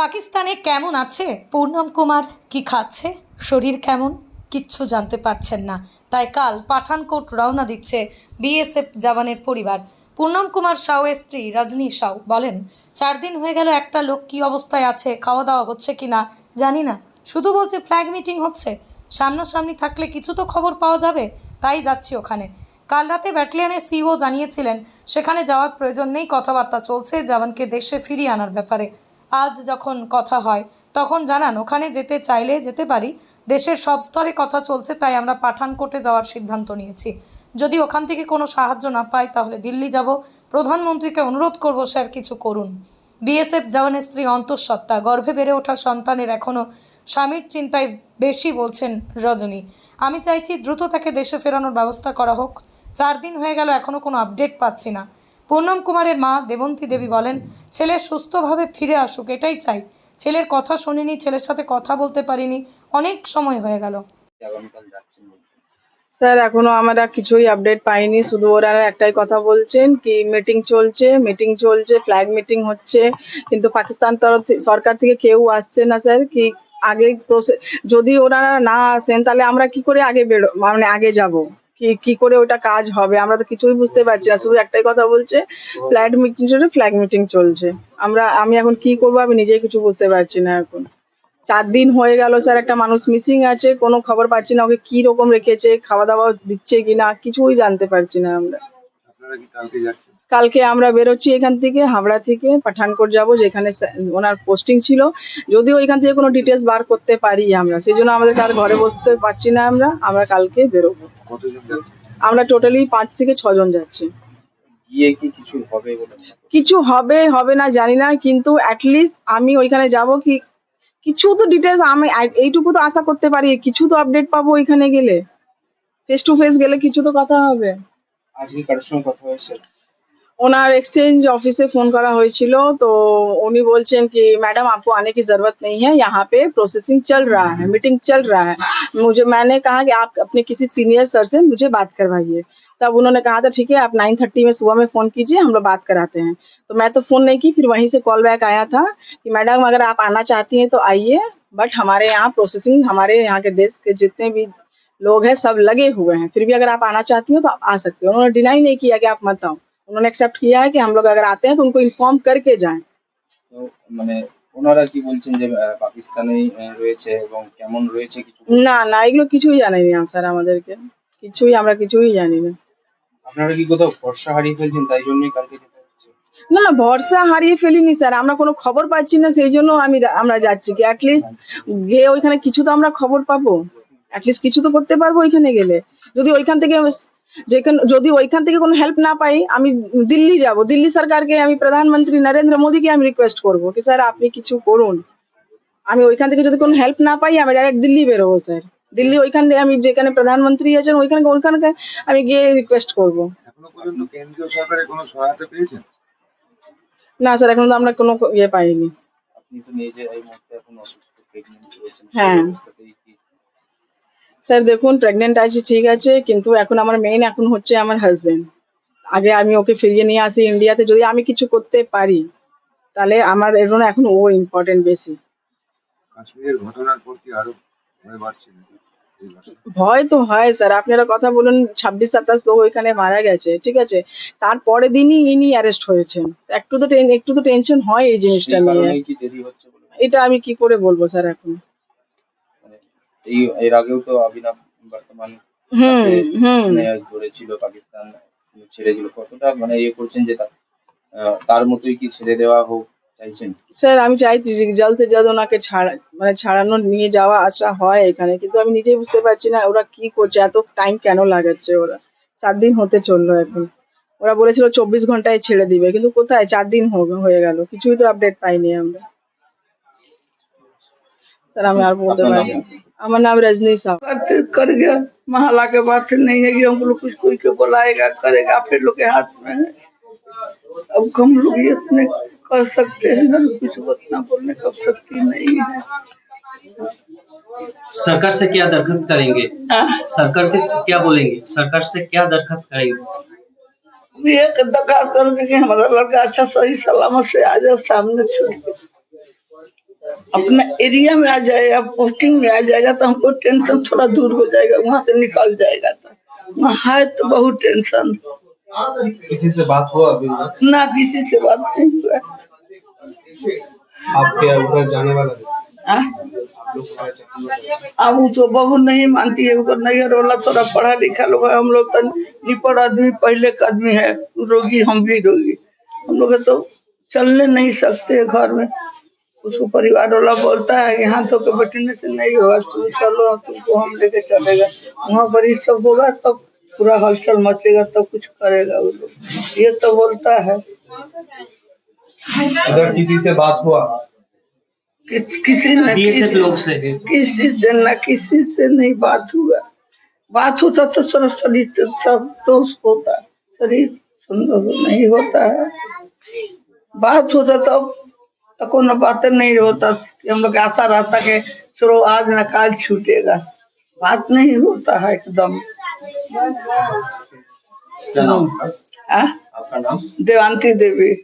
পাকিস্তানে কেমন আছে? পূর্ণম কুমার কি খাচ্ছে? শরীর কেমন? কিচ্ছু জানতে পারছেন না। তাই কাল পাঠানকোট রওনা দিচ্ছে বিএসএফ জওয়ানের পরিবার। পূর্ণম কুমার সাউয়ের স্ত্রী রজনী সাউ বলেন, চার দিন হয়ে গেল, একটা লোক কী অবস্থায় আছে? খাওয়া দাওয়া হচ্ছে কি না? জানি না। শুধু বলছে, ফ্ল্যাগ মিটিং হচ্ছে। সামনাসামনি থাকলে কিছু তো খবর পাওয়া যাবে। তাই যাচ্ছি ওখানে। কাল রাতে ব্যাটালিয়নের সিও জানিয়েছিলেন, সেখানে যাওয়ার প্রয়োজন নেই, কথাবার্তা চলছে। জওয়ানকে দেশে ফিরিয়ে আনার ব্যাপারে আজ যখন কথা হয়, তখন জানান, ওখানে যেতে চাইলে যেতে পারি। দেশের সব স্তরে কথা চলছে, তাই আমরা পাঠানকোটে যাওয়ার সিদ্ধান্ত নিয়েছি। যদি ওখান থেকে কোনো সাহায্য না পাই, তাহলে দিল্লি যাব। প্রধানমন্ত্রীকে অনুরোধ করব, স্যার, কিছু করুন। বিএসএফ জওয়ানের স্ত্রী অন্তঃসত্ত্বা, গর্ভে বেড়ে ওঠা সন্তানের এখনও স্বামীর চিন্তায় বেশি বলছেন রজনী। আমি চাইছি দ্রুত তাকে দেশে ফেরানোর ব্যবস্থা করা হোক। চার দিন হয়ে গেল এখনও কোনো আপডেট পাচ্ছি না। পূর্ণম কুমারের মা দেবন্তী দেবী বলেন, ছেলে সুস্থভাবে ফিরে আসুক, এটাই চাই। ছেলের কথা শুনিনি, ছেলের সাথে কথা বলতে পারিনি, অনেক সময় হয়ে গেল। স্যার, এখনও আমরা কিছুই আপডেট পাইনি, শুধু ওরা একটাই কথা বলছেন কি মিটিং চলছে মিটিং চলছে ফ্ল্যাগ মিটিং হচ্ছে, কিন্তু পাকিস্তান তরফ সরকার থেকে কেউ আসছে না স্যার, কি আগে যদি ওনারা না আসেন, তাহলে আমরা কি করে আগে বেরো মানে আগে যাব? কি কি করে ওটা কাজ হবে? আমরা তো কিছুই বুঝতে পারছি না। শুধু একটাই কথা বলছে ফ্ল্যাট মিটিং চলছে ফ্ল্যাগ মিটিং চলছে। আমরা, আমি এখন কি করব আমি নিজেই কিছু বুঝতে পারছি না এখন। চার দিন হয়ে গেল স্যার, একটা মানুষ মিসিং আছে, কোনো খবর পাচ্ছি না, ওকে কি রকম রেখেছে, খাওয়া দাওয়া দিচ্ছে কিনা, কিছুই জানতে পারছি না আমরা। কালকে আমরা বেরোচ্ছি এখান থেকে হাবড়া থেকে পাঠানকোট যাব যেখানে ওনার পোস্টিং ছিল। যদিও এখান থেকে কোনো ডিটেলস বার করতে পারি আমরা সেই জন্য আমাদের কার ঘরে বসতে পারছি না আমরা আমরা কালকে বেরোবো। আমরা টোটালি পাঁচ থেকে ছজন যাচ্ছি। গিয়ে কি কিছু হবে? কিছু হবে হবে না জানি না কিন্তু অ্যাটলিস্ট আমি ওইখানে যাব কি কিছু তো ডিটেলস আমি এইটুকু তো আশা করতে পারি কিছু তো আপডেট পাবো ওইখানে গেলে। ফেস টু ফেস গেলে কিছু তো কথা হবে। আজকে কারোর সঙ্গে কথা হয়েছে? ওনার एक्सचेंज ऑफिस से फोन करा হয়েছিল তো উনি বলছেন कि मैडम आपको आने की जरूरत नहीं है यहाँ पे प्रोसेसिंग चल रहा है मीटिंग चल रहा है मुझे मैंने कहा कि आप अपने किसी सीनियर सर से मुझे बात करवाइए तब उन्होंने कहा था ठीक है आप नाइन थर्टी में सुबह में फोन कीजिए हम लोग बात कराते हैं तो मैं तो फोन नहीं की फिर वहीं से कॉल बैक आया था कि मैडम अगर आप आना चाहती हैं तो आइए बट हमारे यहाँ प्रोसेसिंग हमारे यहाँ के देश के जितने भी लोग हैं सब लगे हुए हैं फिर भी अगर आप आना चाहती हो तो आप आ सकते हो उन्होंने डिनाई नहीं किया कि आप मत आओ उन्होंने एक्सेप्ट किया है कि हम लोग अगर आते हैं तो उनको इन्फॉर्म करके जाएं তো মানে ওনারা কি বলছেন যে আহ, পাকিস্তানেই আহ, রয়েছে এবং কেমন রয়েছে কিছু না না এগুলো কিছুই জানাইনি স্যার আমাদেরকে কিছুই আমরা কিছুই জানি না আপনারা কি কোথাও ভরসা হারিয়ে ফেলছেন তাই জন্যই কালকে যেতে হচ্ছে না না ভরসা হারিয়ে ফেলিনি স্যার আমরা কোনো খবর পাচ্ছি না সেই জন্য আমি আমরা যাচ্ছি কি অ্যাটলিস্ট গিয়ে ওইখানে কিছু তো আমরা খবর পাবো অ্যাটলিস্ট কিছু তো করতে পারবো ওইখানে গেলে যদি ওইখান থেকে যেখানে যদি ওইখান থেকে কোনো হেল্প না পাই আমি দিল্লি যাব। দিল্লি সরকারকে আমি প্রধানমন্ত্রী নরেন্দ্র মোদীকে আমি রিকোয়েস্ট করব কি স্যার আপনি কিছু করুন। আমি ওইখান থেকে যদি কোনো হেল্প না পাই আমি ডাইরেক্ট দিল্লি বেরোবো স্যার। দিল্লি ওইখান থেকে আমি যেখানে প্রধানমন্ত্রী আছেন ওইখানে ওইখানকে আমি গিয়ে রিকোয়েস্ট করব। কেন্দ্রীয় সরকারের কোনো সহায়তা পেয়েছেন? না স্যার এখন তো আমরা কোনো ইয়ে পাইনি। আপনি স্যার দেখুন প্রেগনেন্ট আছি ঠিক আছে কিন্তু এখন আমার মেইন এখন হচ্ছে আমার হাজবেন্ড আগে আমি ওকে ফিরিয়ে নিয়ে আসি ইন্ডিয়াতে যদি আমি কিছু করতে পারি তাহলে আমার এর জন্য এখন ও ইম্পর্টেন্ট বেশি। কাশ্মীরের ঘটনার পর কি আরও ভয় বাড়ছে তো হয় স্যার আপনারা কথা বলুন ছাব্বিশ সাতাশ তো ওইখানে মারা গেছে ঠিক আছে। তারপরের দিনই ইনি অ্যারেস্ট হয়েছেন। একটু তো একটু তো টেনশন হয় এই জিনিসটা নিয়ে। এটা আমি কি করে বলব স্যার এখন? এই এর আগেও তো অভিনব বর্তমান হুম মানে পাকিস্তান ছেড়ে দিল। কতটা মানে ইয়ে করছেন যেটা তার মতোই কি ছেড়ে দেওয়া হোক চাইছেন? স্যার আমি চাইছি যে জলদ সে জলদ ওনাকে ছাড়া মানে ছাড়ানো নিয়ে যাওয়া আসা হয় এখানে কিন্তু আমি নিজেই বুঝতে পারছি না ওরা কি করছে এত টাইম কেন লাগাচ্ছে ওরা? চার দিন হতে চলল এখন। ওরা বলেছিল চব্বিশ ঘন্টায় ছেড়ে দিবে কিন্তু কোথায়? চার দিন হয়ে গেল কিছুই তো আপডেট পাইনি আমরা। স্যার আমি আর বলতে পারি हमारा नाम रजनी साहब हर कर गया। महला के बाद फिर नहीं है कि हम लोग कुछ कोई के बुलाएगा करेगा फिर लोग के हाथ में है। अब हम लोग ये अपने कर सकते हैं ना कुछ उतना बोलने का शक्ति नहीं है। सरकार से क्या दरखास्त करेंगे? हाँ। सरकार से क्या बोलेंगे? सरकार से क्या दरखास्त करेंगे? ये तो दरखास्त करेंगे हमारा लड़का अच्छा सही सलामत से आ जाए सामने छूट अपना एरिया में आ जाएगा पोस्टिंग में आ जाएगा तो हमको टेंशन थोड़ा दूर हो जाएगा वहाँ से निकल जाएगा तो। वहाँ है तो बहुत टेंशन किसी से बात हुआ अभी? ना किसी से बात नहीं हुआ। आपके उधर जाने वाला है? अब तो बहू नहीं मानती है उनको नैयर वाला थोड़ा पढ़ा लिखा लोग है हम लोग तो निपड़ आदमी पहले का आदमी है रोगी हम भी रोगी। हम लोग तो चलने नहीं सकते घर में। उसको परिवार वाला बोलता है यहाँ तो के बैठने से नहीं होगा तुम चलो तुमको हम लेके चलेगा। वहाँ पर ये सब होगा तब पूरा हलचल मचेगा तब कुछ करेगा वो लोग। ये तो बोलता है। उधर किसी से बात हुआ? किस, किसी ने किसी लोग से। किसी से ना किसी से नहीं बात हुआ। बात होता तो थोड़ा शरीर सब दोष होता। शरीर सुंदर नहीं होता है। बात होता तब तो कोनो बात नहीं होता कि हम लोग आशा रहता कि चलो आज न काल छूटेगा। बात नहीं होता है एकदम? आपका नाम? देवांती देवी।